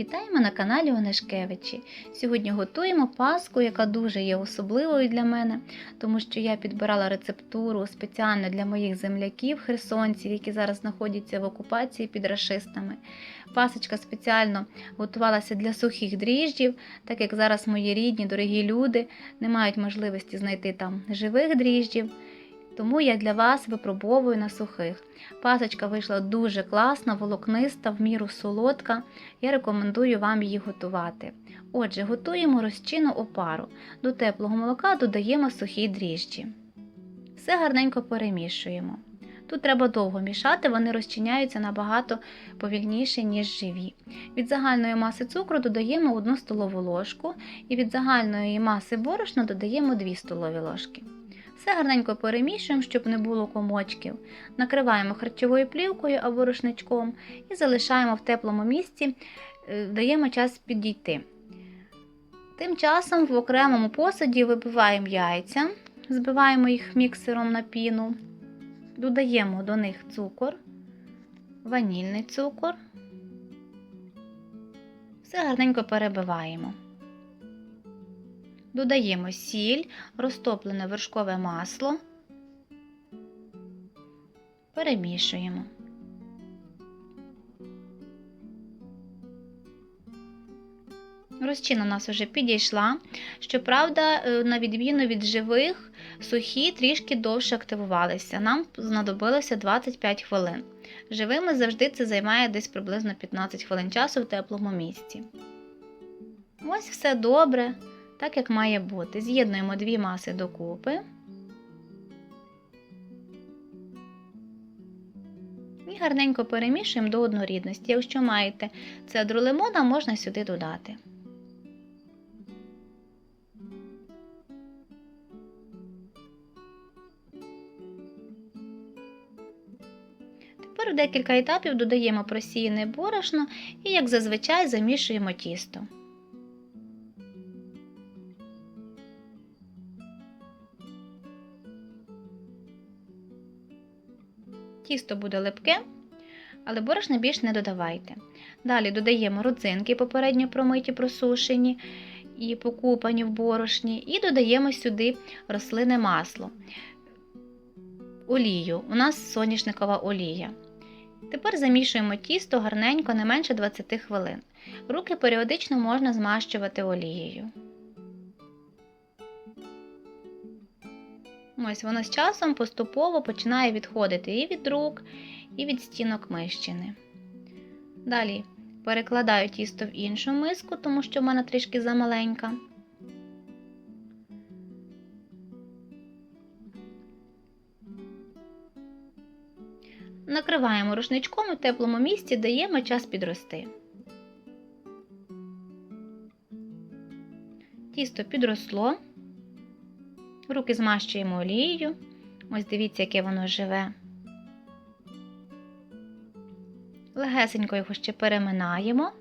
Вітаємо на каналі Онешкевичі. Сьогодні готуємо паску, яка дуже є особливою для мене, тому що я підбирала рецептуру спеціально для моїх земляків, херсонців, які зараз знаходяться в окупації під рашистами. Пасочка спеціально готувалася для сухих дріжджів, так як зараз мої рідні, дорогі люди не мають можливості знайти там живих дріжджів. Тому я для вас випробовую на сухих. Пасочка вийшла дуже класна, волокниста, в міру солодка. Я рекомендую вам її готувати. Отже, готуємо розчину опару. До теплого молока додаємо сухі дріжджі. Все гарненько перемішуємо. Тут треба довго мішати, вони розчиняються набагато повільніше, ніж живі. Від загальної маси цукру додаємо 1 столову ложку і від загальної маси борошна додаємо 2 столові ложки. Все гарненько перемішуємо, щоб не було комочків. Накриваємо харчовою плівкою або рушничком і залишаємо в теплому місці, е, даємо час підійти. Тим часом в окремому посуді вибиваємо яйця, збиваємо їх міксером на піну, додаємо до них цукор, ванільний цукор. Все гарненько перебиваємо. Додаємо сіль, розтоплене вершкове масло, перемішуємо. Розчина у нас вже підійшла. Щоправда, е, на відміну від живих, сухі трішки довше активувалися. Нам знадобилося 25 хвилин. Живими завжди це займає десь приблизно 15 хвилин часу в теплому місці. Ось все добре так як має бути. З'єднуємо дві маси докупи. І гарненько перемішуємо до однорідності. Якщо маєте цедру лимона, можна сюди додати. Тепер в декілька етапів додаємо просіяне борошно і, як зазвичай, замішуємо тісто. Тісто буде липке, але борошна більш не додавайте. Далі додаємо родзинки, попередньо промиті, просушені і покупані в борошні, і додаємо сюди рослинне масло, олію. У нас соняшникова олія. Тепер замішуємо тісто гарненько не менше 20 хвилин. Руки періодично можна змащувати олією. Ось воно з часом поступово починає відходити і від рук, і від стінок мищини. Далі перекладаю тісто в іншу миску, тому що в мене трішки замаленька. Накриваємо рушничком у теплому місці, даємо час підрости. Тісто підросло. Руки змащуємо олією. Ось дивіться, яке воно живе. Легесенько його ще переминаємо.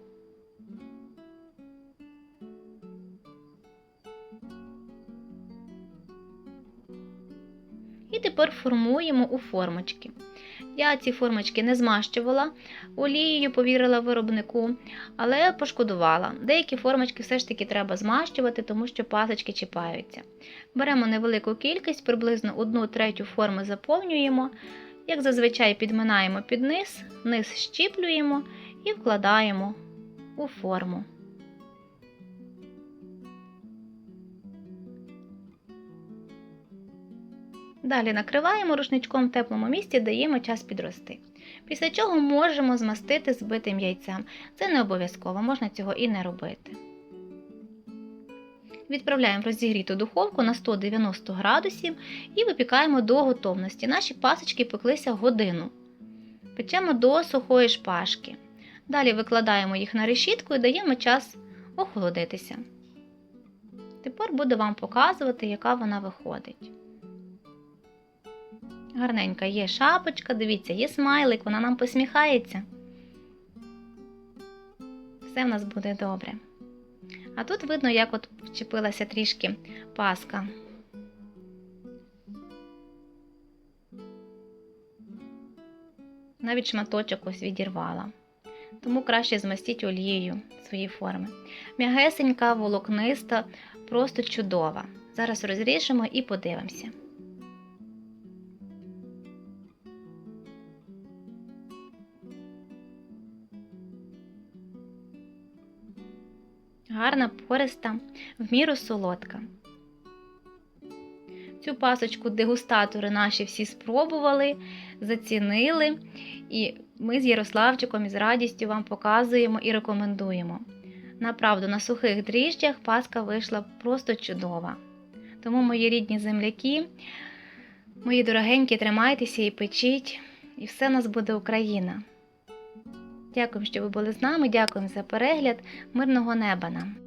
І тепер формуємо у формочки. Я ці формочки не змащувала олією, повірила виробнику, але пошкодувала. Деякі формочки все ж таки треба змащувати, тому що пасочки чіпаються. Беремо невелику кількість, приблизно 1 третю форми заповнюємо. Як зазвичай підминаємо під низ, низ щіплюємо і вкладаємо у форму. Далі накриваємо рушничком в теплому місці, даємо час підрости. Після чого можемо змастити збитим яйцем. Це не обов'язково, можна цього і не робити. Відправляємо в розігріту духовку на 190 градусів і випікаємо до готовності. Наші пасочки пеклися годину. Печемо до сухої шпажки. Далі викладаємо їх на решітку і даємо час охолодитися. Тепер буду вам показувати, яка вона виходить. Гарненька є шапочка, дивіться, є смайлик, вона нам посміхається. Все в нас буде добре. А тут видно, як от вчепилася трішки паска. Навіть шматочок ось відірвала. тому краще змастіть олією свої форми. М'ягесенька, волокниста, просто чудова. Зараз розріжемо і подивимося. Гарна, пориста, в міру солодка. Цю пасочку дегустатори наші всі спробували, зацінили, і ми з Ярославчиком із радістю вам показуємо і рекомендуємо. Направду, на сухих дріжджах паска вийшла просто чудова. Тому, мої рідні земляки, мої дорогенькі, тримайтеся і печіть, і все у нас буде Україна. Дякую, що ви були з нами. Дякуємо за перегляд. Мирного неба нам!